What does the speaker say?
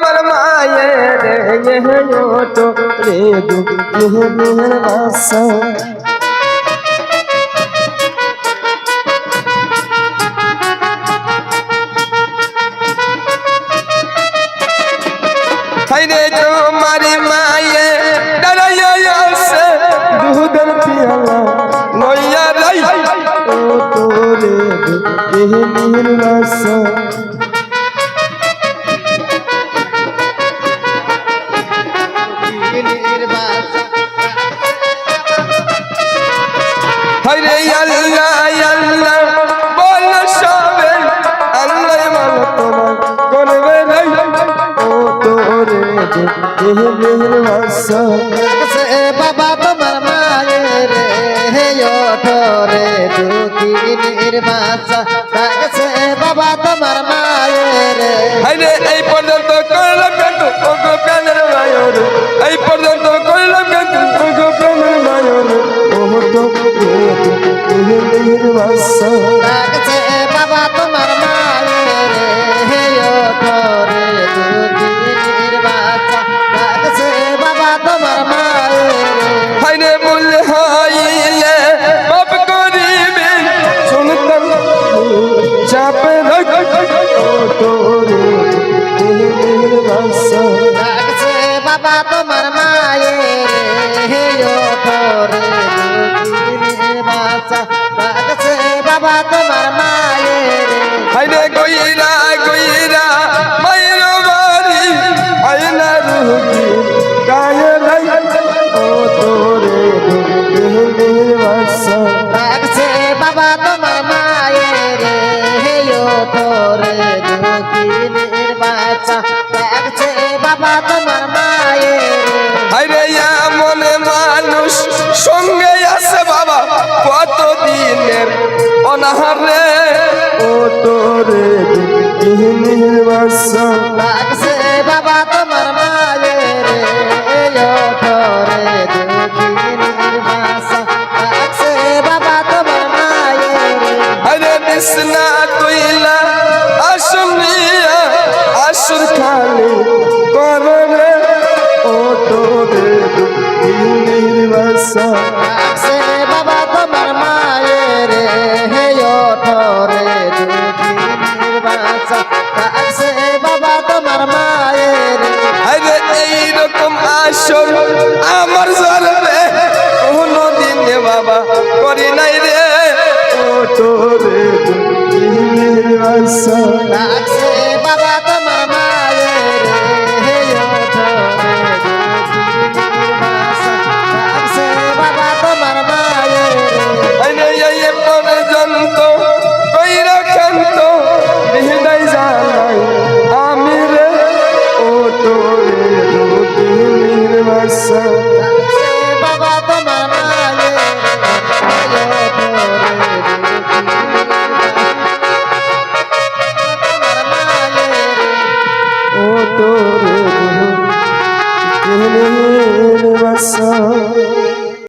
তোমার মায়ের তো দুঃখের তোমার মায়ে দাঁড়াইয়া আছে দুধের পিয়ালা নইয়া রাই তোরে রাসা হাইরে আল্লাহ আল্লাহ, বল সবে আল্লাহ বল তোমার করবে রাই ও তোরে দেহলির রাসা সে বাবা তোমার মায়ের হে ওঠরে দুঃখিনীর ভাষা দেহলির রাসা সে বাবা তোমার মায়ের হে ওঠরে দুঃখিনীর ভাষা সে বাবা তোমার মায়ের হাইরে বল হাইলে পাপ করিবে। শুনতাম চাপে রাখ ও তোরে দেহলির রাসা বাবা তোমার তোমার মায়ের হাইরে গইরা। অনাহারে ও তোরে দিনের বাসা। ডাকছে বাবা তোমার মায়ের হে ওঠরে দুঃখিনীর বাসা। ডাকছে বাবা তোমার মায়ের আরে বিছনা তুইলা আসমিয়া আসুর খালি কররে ও তোরে দিনের বাসা। ডাকছে ডাকছে বাবা তোমার মায়ের। আরে এইরকম আসর আমার জন্মে কোনো দিনে বাবা করি নাই রে। ও তোরে দিনের বাবা তোমার পড়েছে বাবা তোমার মায়ের ও তোর বসা